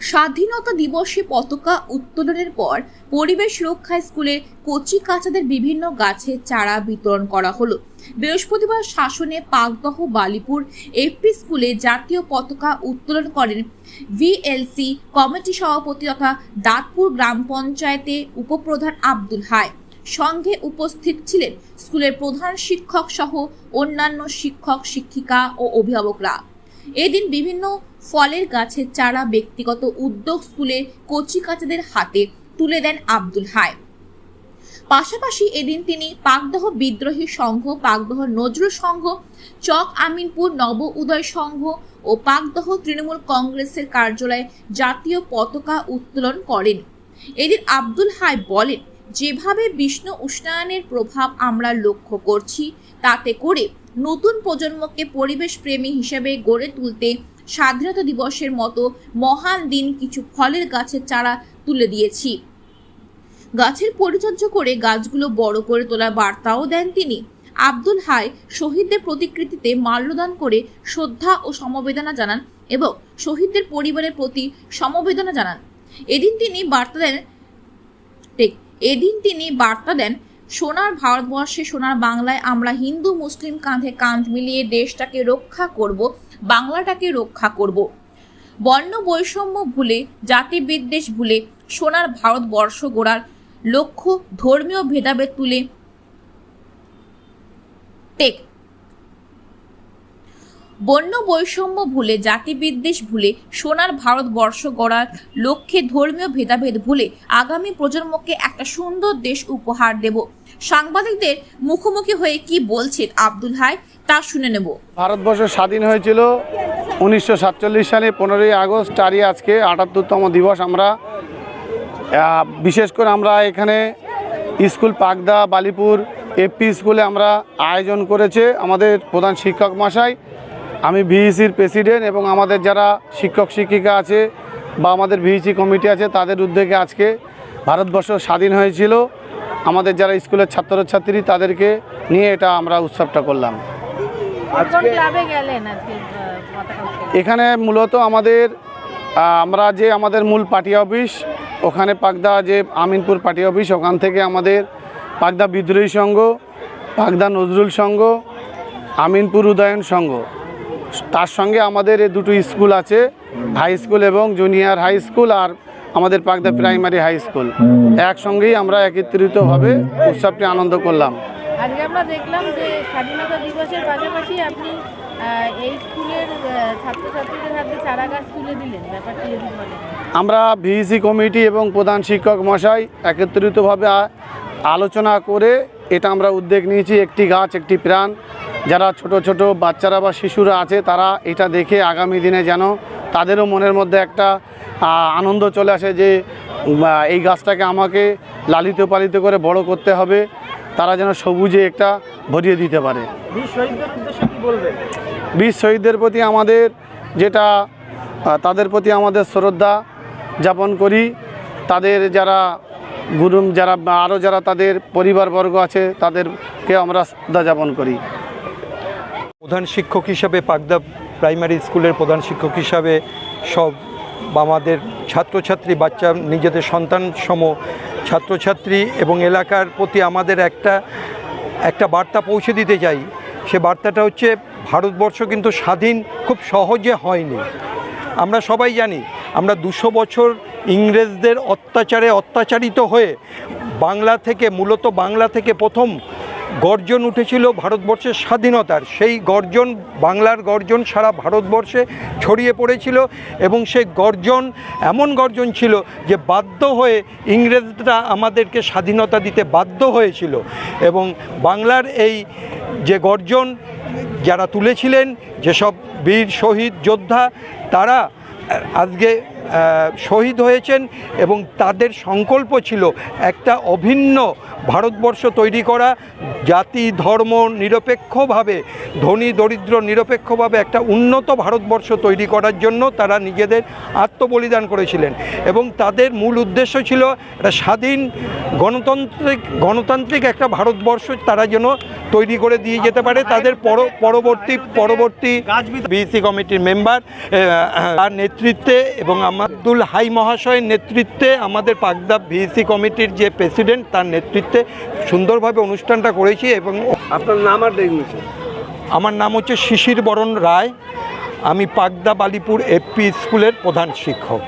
স্বাধীনতা দিবসে পতাকা উত্তোলনের পর পরিবেশ রক্ষায় স্কুলে কচি কাচাদের বিভিন্ন গাছের চারা বিতরণ করা হলো। বৃহস্পতিবার শাসনে পাকদহ বালিপুর এফপি স্কুলে জাতীয় পতাকা উত্তোলন করেন ভিএলসি কমিটি সভাপতি তথা দাঁতপুর গ্রাম পঞ্চায়েতে উপপ্রধান আব্দুল হায় সঙ্গে উপস্থিত ছিলেন স্কুলের প্রধান শিক্ষক সহ অন্যান্য শিক্ষক, শিক্ষিকা ও অভিভাবকরা। এদিন বিভিন্ন ফলের গাছের চারা ব্যক্তিগত উদ্যোগ স্কুলের কচি কাচাদের হাতে তুলে দেন আব্দুল হায় পাশাপাশি এদিন তিনি পাকদহ বিদ্রোহী সংঘ, পাকদহ নজরুল সংঘ, চক আমিনপুর নব উদয় সংঘ ও পাকদহ তৃণমূল কংগ্রেসের কার্যালয়ে জাতীয় পতাকা উত্তোলন করেন। এদিন আব্দুল হায় বলেন, যেভাবে বিষ্ণু উষ্ণায়নের প্রভাব আমরা লক্ষ্য করছি, তাতে করে নতুন প্রজন্মকে পরিবেশ প্রেমী হিসেবে গড়ে তুলতে স্বাধীনতা দিবসের মতো মহান দিন কিছু ফলের গাছের চারা তুলে দিয়েছি। গাছের পরিচর্যা করে গাছগুলো বড় করে তোলার বার্তাও দেন তিনি। আব্দুল হাই শহীদদের প্রতিকৃতিতে মাল্যদান করে শ্রদ্ধা ও সমবেদনা জানান এবং শহীদদের পরিবারের প্রতি সমবেদনা জানান। এদিন তিনি বার্তা দেন এদিন তিনি বার্তা দেন সোনার ভারতবর্ষে, সোনার বাংলায় আমরা হিন্দু, মুসলিম কাঁধে কাঁধ মিলিয়ে দেশটাকে রক্ষা করব, বাংলাটাকে রক্ষা করব। বর্ণ বৈষম্য ভুলে জাতি বিদ্বেষ ভুলে, সোনার ভারতবর্ষ গড়ার লক্ষ্য ধর্মীয় ভেদাভেদ তুলে টেক। বন্য বৈষম্য ভুলে জাতি বিদ্বেষ ভুলে, সোনার ভারতবর্ষ গড়ার লক্ষ্যে ধর্মীয় ভেদাভেদ ভুলে আগামী প্রজন্মকে একটা সুন্দর দেশ উপহার দেব। সাংবাদিকদের মুখোমুখি হয়ে কি বলছেন আব্দুল হাই, তা শুনে নেব। ভারতবর্ষ স্বাধীন হয়েছিল উনিশশো সাতচল্লিশ সালে পনেরোই আগস্ট তারই আজকে আটাত্তরতম দিবস। আমরা বিশেষ করে আমরা এখানে স্কুল পাকদা বালিপুর এপি স্কুলে আমরা আয়োজন করেছে আমাদের প্রধান শিক্ষক মশাই। আমি ভিইসির প্রেসিডেন্ট এবং আমাদের যারা শিক্ষক শিক্ষিকা আছে বা আমাদের ভিইসি কমিটি আছে তাদের উদ্যোগে আজকে ভারতবর্ষ স্বাধীন হয়েছিল। আমাদের যারা স্কুলের ছাত্রছাত্রী তাদেরকে নিয়ে এটা আমরা উৎসবটা করলাম? এখানে মূলত আমাদের আমরা যে আমাদের মূল পার্টি অফিস ওখানে পাকদা যে আমিনপুর পার্টি অফিস ওখান থেকে আমাদের পাকদা বিদ্রোহী সংঘ পাকদা নজরুল সংঘ আমিনপুর উদয়ন সংঘ। তার সঙ্গে আমাদের এই দুটো স্কুল আছে হাই স্কুল এবং জুনিয়র হাই স্কুল আর আমাদের পাকদা প্রাইমারি হাই স্কুল একসঙ্গেই আমরা একত্রিতভাবে উৎসবটি আনন্দ করলাম। আজকে আমরা দেখলাম যে স্বাধীনতা দিবসের পাশাপাশি আপনি এই স্কুলের ছাত্রছাত্রীদের হাতে চারা গাছ তুলে দিলেন। ব্যাপারটি আমরা ভিইসি কমিটি এবং প্রধান শিক্ষক মশাই একত্রিতভাবে আলোচনা করে এটা আমরা উদ্যোগ নিয়েছি একটি গাছ একটি প্রাণ। যারা ছোট ছোট বাচ্চারা বা শিশুরা আছে তারা এটা দেখে আগামী দিনে যেন তাদেরও মনের মধ্যে একটা আনন্দ চলে আসে যে এই গাছটাকে আমাকে লালিত পালিত করে বড় করতে হবে। তারা যেন সবুজে একটা ভরিয়ে দিতে পারে। বীর শহীদদের প্রতি আমাদের যেটা তাদের প্রতি আমাদের শ্রদ্ধা যাপন করি। তাদের যারা গুরু যারা, আরও যারা তাদের পরিবারবর্গ আছে, তাদেরকে আমরা শ্রদ্ধা যাপন করি। প্রধান শিক্ষক হিসাবে পাকদা প্রাইমারি স্কুলের প্রধান শিক্ষক হিসাবে সব আমাদের ছাত্রছাত্রী, বাচ্চা, নিজেদের সন্তান সম ছাত্রছাত্রী এবং এলাকার প্রতি আমাদের একটা একটা বার্তা পৌঁছে দিতে চাই। সে বার্তাটা হচ্ছে, ভারতবর্ষ কিন্তু স্বাধীন খুব সহজে হয়নি। আমরা সবাই জানি, আমরা দুশো বছর ইংরেজদের অত্যাচারে অত্যাচারিত হয়ে বাংলা থেকে, মূলত বাংলা থেকে প্রথম গর্জন উঠেছিল ভারতবর্ষের স্বাধীনতার। সেই গর্জন, বাংলার গর্জন সারা ভারতবর্ষে ছড়িয়ে পড়েছিল এবং সেই গর্জন এমন গর্জন ছিল যে বাধ্য হয়ে ইংরেজরা আমাদেরকে স্বাধীনতা দিতে বাধ্য হয়েছিল এবং বাংলার এই যে গর্জন যারা তুলেছিলেন, যেসব বীর, শহীদ, যোদ্ধা, তারা আজকে শহীদ হয়েছেন এবং তাদের সংকল্প ছিল একটা অভিন্ন ভারতবর্ষ তৈরি করা জাতি, ধর্ম নিরপেক্ষভাবে, ধনী, দরিদ্র নিরপেক্ষভাবে একটা উন্নত ভারতবর্ষ তৈরি করার জন্য তারা নিজেদের আত্মবলিদান করেছিলেন। এবং তাদের মূল উদ্দেশ্য ছিল একটা স্বাধীন গণতান্ত্রিক গণতান্ত্রিক একটা ভারতবর্ষ তারা যেন তৈরি করে দিয়ে যেতে পারে। তাদের পর- পরবর্তী পরবর্তী বিএসসি কমিটির মেম্বার তার নেতৃত্বে এবং আমাদুল হাই মহাশয়ের নেতৃত্বে আমাদের পাকদা ভিএসসি কমিটির যে প্রেসিডেন্ট, তার নেতৃত্বে সুন্দরভাবে অনুষ্ঠানটা করেছি এবং আপনার নাম আর আমার নাম হচ্ছে শিশির বরণ রায়। আমি পাগদা বালিপুর এপি স্কুলের প্রধান শিক্ষক।